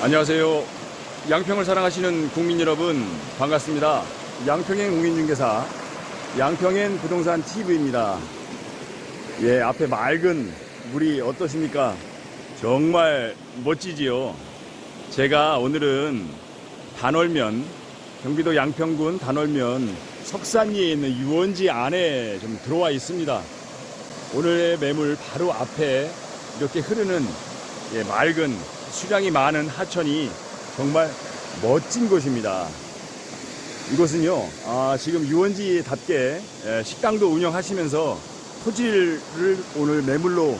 안녕하세요. 양평을 사랑하시는 국민 여러분 반갑습니다. 양평행 웅인중개사 양평행 부동산 TV입니다. 예, 앞에 맑은 물이 어떠십니까? 정말 멋지지요. 제가 오늘은 단월면 경기도 양평군 단월면 석산리에 있는 유원지 안에 좀 들어와 있습니다. 오늘의 매물 바로 앞에 이렇게 흐르는 예, 맑은 수량이 많은 하천이 정말 멋진 곳입니다. 이곳은요, 아, 지금 유원지답게 예, 식당도 운영하시면서 토지를 오늘 매물로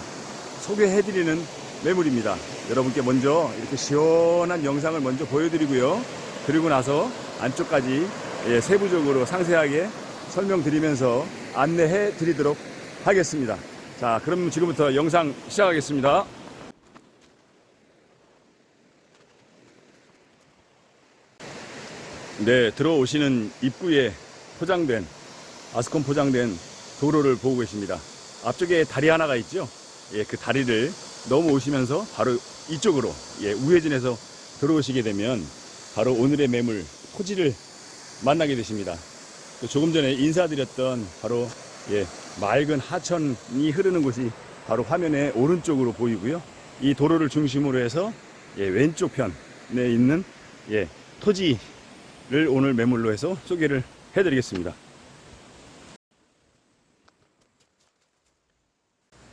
소개해드리는 매물입니다. 여러분께 먼저 이렇게 시원한 영상을 먼저 보여드리고요. 그리고 나서 안쪽까지 예, 세부적으로 상세하게 설명드리면서 안내해 드리도록 하겠습니다. 자, 그럼 지금부터 영상 시작하겠습니다. 네, 들어오시는 입구에 포장된 아스콘 포장된 도로를 보고 계십니다. 앞쪽에 다리 하나가 있죠. 예, 그 다리를 넘어오시면서 바로 이쪽으로 예, 우회전해서 들어오시게 되면 바로 오늘의 매물 토지를 만나게 되십니다. 또 조금 전에 인사드렸던 바로 예, 맑은 하천이 흐르는 곳이 바로 화면의 오른쪽으로 보이고요. 이 도로를 중심으로 해서 예, 왼쪽 편에 있는 예, 토지 를 오늘 매물로 해서 소개를 해드리겠습니다.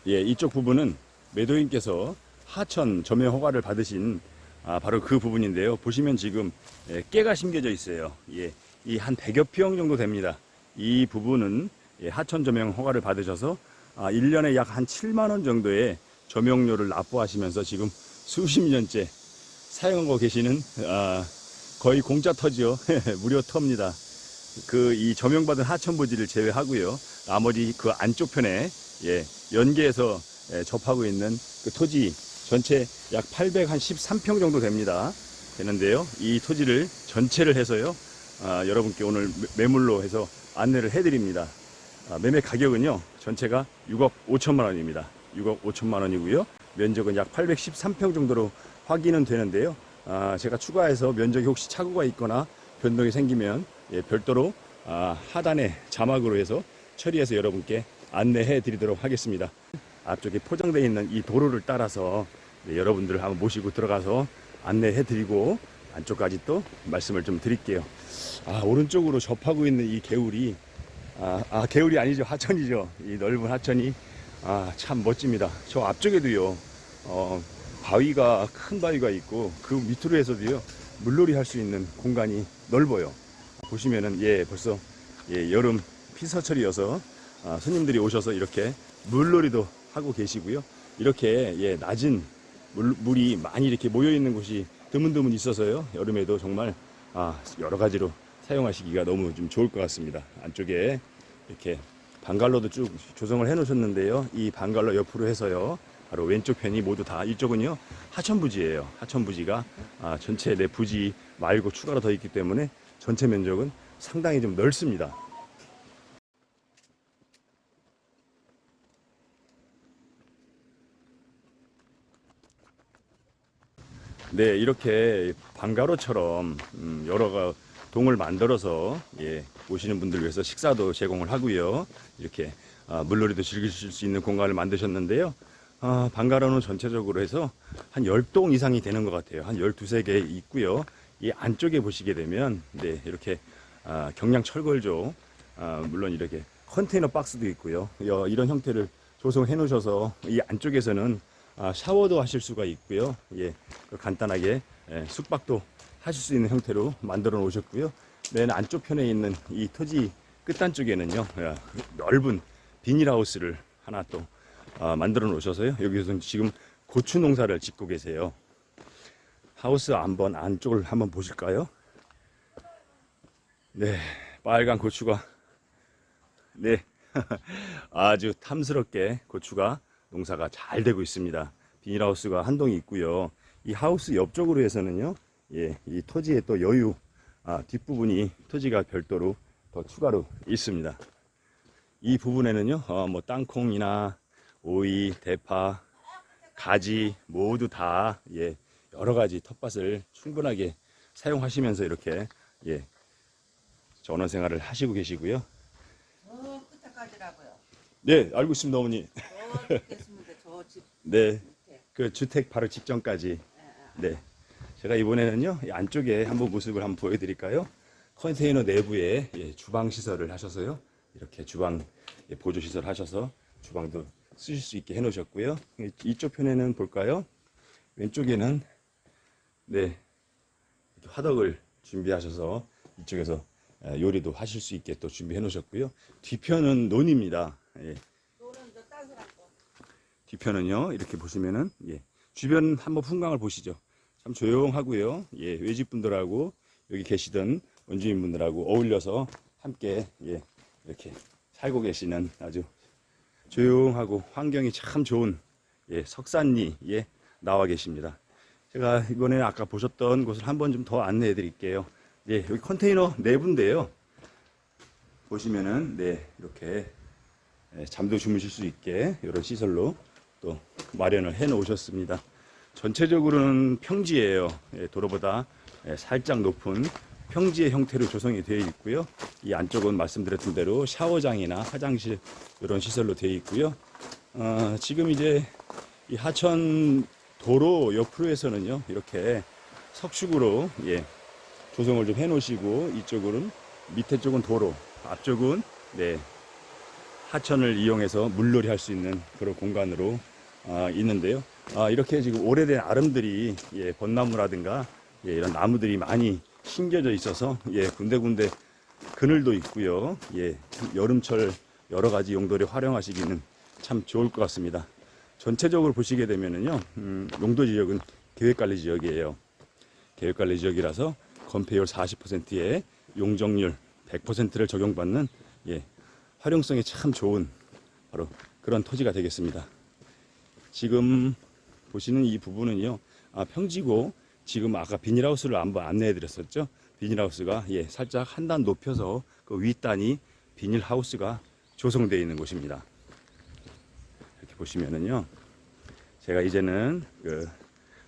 예, 이쪽 부분은 매도인께서 하천 점용 허가를 받으신 아, 바로 그 부분인데요. 보시면 지금 예, 깨가 심겨져 있어요. 예, 이 한 100여 평 정도 됩니다. 이 부분은 예, 하천 점용 허가를 받으셔서 아, 1년에 약 한 7만 원 정도의 점용료를 납부하시면서 지금 수십 년째 사용하고 계시는 아, 거의 공짜 터지요. 무료 터입니다. 그 이 점용받은 하천 부지를 제외하고요. 나머지 그 안쪽 편에 예, 연계해서 예, 접하고 있는 그 토지 전체 약 813평 정도 됩니다. 되는데요. 이 토지를 전체를 해서요. 아, 여러분께 오늘 매- 매물로 해서 안내를 해드립니다. 아, 매매 가격은요. 전체가 6억 5천만 원입니다. 6억 5천만 원이고요. 면적은 약 813평 정도로 확인은 되는데요. 아, 제가 추가해서 면적이 혹시 착오가 있거나 변동이 생기면 예, 별도로 아, 하단에 자막으로 해서 처리해서 여러분께 안내해 드리도록 하겠습니다. 앞쪽에 포장되어 있는 이 도로를 따라서 네, 여러분들을 한번 모시고 들어가서 안내해 드리고 안쪽까지 또 말씀을 좀 드릴게요. 아, 오른쪽으로 접하고 있는 이 개울이 아, 아, 개울이 아니죠. 하천이죠. 이 넓은 하천이 아, 참 멋집니다. 저 앞쪽에도요. 어, 바위가 큰 바위가 있고 그 밑으로 해서도요. 물놀이 할 수 있는 공간이 넓어요. 보시면은 예, 벌써 예, 여름 피서철이어서 아, 손님들이 오셔서 이렇게 물놀이도 하고 계시고요. 이렇게 예, 낮은 물, 물이 많이 이렇게 모여 있는 곳이 드문드문 있어서요. 여름에도 정말 아, 여러 가지로 사용하시기가 너무 좀 좋을 것 같습니다. 안쪽에 이렇게 방갈로도 쭉 조성을 해 놓으셨는데요. 이 방갈로 옆으로 해서요. 바로 왼쪽 편이 모두 다 이쪽은요. 하천 부지예요. 하천 부지가 아, 전체 내 부지 말고 추가로 더 있기 때문에 전체 면적은 상당히 좀 넓습니다. 네, 이렇게 방가로처럼 음, 여러 가 동을 만들어서 예, 오시는 분들 위해서 식사도 제공을 하고요. 이렇게 아, 물놀이도 즐기실 수 있는 공간을 만드셨는데요. 아, 방가로는 전체적으로 해서 한 10동 이상이 되는 것 같아요. 한 12, 개 있고요. 이 안쪽에 보시게 되면 네, 이렇게 아, 경량 철골조 아, 물론 이렇게 컨테이너 박스도 있고요. 여- 이런 형태를 조성해 놓으셔서 이 안쪽에서는 아, 샤워도 하실 수가 있고요. 예, 그 간단하게 예, 숙박도 하실 수 있는 형태로 만들어 놓으셨고요. 맨 안쪽 편에 있는 이 토지 끝단 쪽에는요, 야, 넓은 비닐하우스를 하나 또 아, 만들어 놓으셔서요. 여기서 지금 고추 농사를 짓고 계세요. 하우스 한번 안쪽을 한번 보실까요? 네, 빨간 고추가 네, 아주 탐스럽게 고추가 농사가 잘 되고 있습니다. 비닐하우스가 한 동이 있고요. 이 하우스 옆쪽으로 해서는요, 예, 이 토지의 또 여유, 아, 뒷부분이 토지가 별도로 더 추가로 있습니다. 이 부분에는요, 어, 뭐 땅콩이나 오이, 대파, 가지 모두 다 예, 여러 가지 텃밭을 충분하게 사용하시면서 이렇게 예 전원 생활을 하시고 계시고요. 네, 알고 있습니다, 어머니. 저 됐습니다. 저 집 네, 밑에. 그 주택 바로 직전까지. 예, 예. 네. 제가 이번에는요, 이 안쪽에 한번 모습을 한번 보여드릴까요? 컨테이너 내부에 예, 주방 시설을 하셔서요. 이렇게 주방 예, 보조 시설 하셔서 주방도 쓰실 수 있게 해 놓으셨고요. 이- 이쪽 편에는 볼까요? 왼쪽에는 네 화덕을 준비하셔서 이쪽에서 예, 요리도 하실 수 있게 또 준비해 놓으셨고요. 뒤편은 논입니다. 예. 뒤편은요 이렇게 보시면은 예, 주변 한번 풍광을 보시죠 참 조용하고요 예, 외집분들하고 여기 계시던 원주민분들하고 어울려서 함께 예, 이렇게 살고 계시는 아주 조용하고 환경이 참 좋은 예, 석산리에 나와 계십니다 제가 이번에 아까 보셨던 곳을 한번 좀 더 안내해 드릴게요 예, 여기 컨테이너 내부인데요 보시면은 네 이렇게 예, 잠도 주무실 수 있게 이런 시설로 또 마련을 해 놓으셨습니다. 전체적으로는 평지예요. 예, 도로보다 예, 살짝 높은 평지의 형태로 조성이 되어 있고요. 이 안쪽은 말씀드렸던 대로 샤워장이나 화장실 이런 시설로 되어 있고요. 어, 지금 이제 이 하천 도로 옆으로에서는요 이렇게 석축으로 예, 조성을 좀 해놓으시고 이쪽은 밑에 쪽은 도로, 앞쪽은 네 하천을 이용해서 물놀이 할 수 있는 그런 공간으로 아, 있는데요. 아, 이렇게 지금 오래된 아름들이 예, 벚나무라든가 예, 이런 나무들이 많이 심겨져 있어서 예, 군데군데 그늘도 있고요. 예, 참 여름철 여러 가지 용도로 활용하시기는 참 좋을 것 같습니다. 전체적으로 보시게 되면은요, 음, 용도 지역은 계획관리 지역이에요. 계획관리 지역이라서 건폐율 40%에 용적률 100%를 적용받는 예, 활용성이 참 좋은 바로 그런 토지가 되겠습니다. 지금 보시는 이 부분은요, 아, 평지고 지금 아까 비닐하우스를 한번 안내해 드렸었죠. 비닐하우스가 예, 살짝 한 단 높여서 그 윗단이 비닐하우스가 조성되어 있는 곳입니다. 이렇게 보시면은요, 제가 이제는 그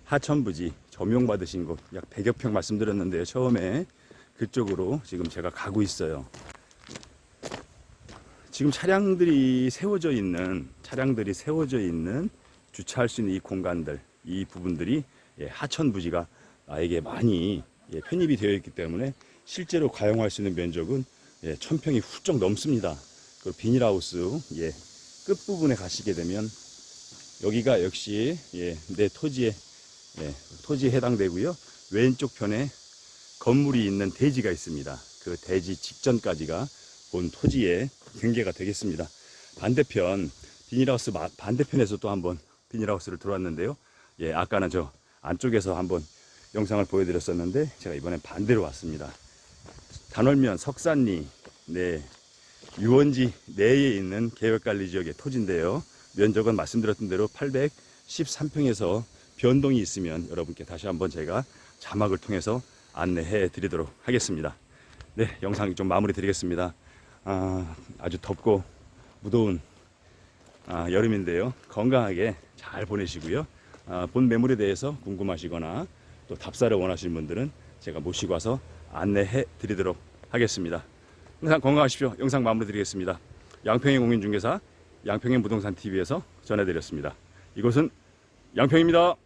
하천부지 점용 받으신 곳 약 100여 평 말씀드렸는데요. 처음에 그쪽으로 지금 제가 가고 있어요. 지금 차량들이 세워져 있는 차량들이 세워져 있는 주차할 수 있는 이 공간들 이 부분들이 예, 하천 부지가 나에게 많이 예, 편입이 되어 있기 때문에 실제로 가용할 수 있는 면적은 예, 천 평이 훌쩍 넘습니다. 그 비닐하우스 예, 끝 부분에 가시게 되면 여기가 역시 예, 내 토지에 예, 토지에 해당되고요. 왼쪽 편에 건물이 있는 대지가 있습니다. 그 대지 직전까지가 본 토지의 경계가 되겠습니다. 반대편 비닐하우스 마- 반대편에서 또 한번 비닐하우스를 들어왔는데요. 예, 아까는 저 안쪽에서 한번 영상을 보여드렸었는데 제가 이번엔 반대로 왔습니다. 단월면 석산리 네 유원지 내에 있는 계획관리 지역의 토지인데요. 면적은 말씀드렸던 대로 813평에서 변동이 있으면 여러분께 다시 한번 제가 자막을 통해서 안내해 드리도록 하겠습니다. 네, 영상 좀 마무리 드리겠습니다. 아, 아주 덥고 무더운 아, 여름인데요. 건강하게 잘 보내시고요. 아, 본 매물에 대해서 궁금하시거나 또 답사를 원하시는 분들은 제가 모시고 와서 안내해 드리도록 하겠습니다. 항상 건강하십시오. 영상 마무리 드리겠습니다. 양평의 공인중개사 양평의 부동산 TV에서 전해드렸습니다. 이곳은 양평입니다.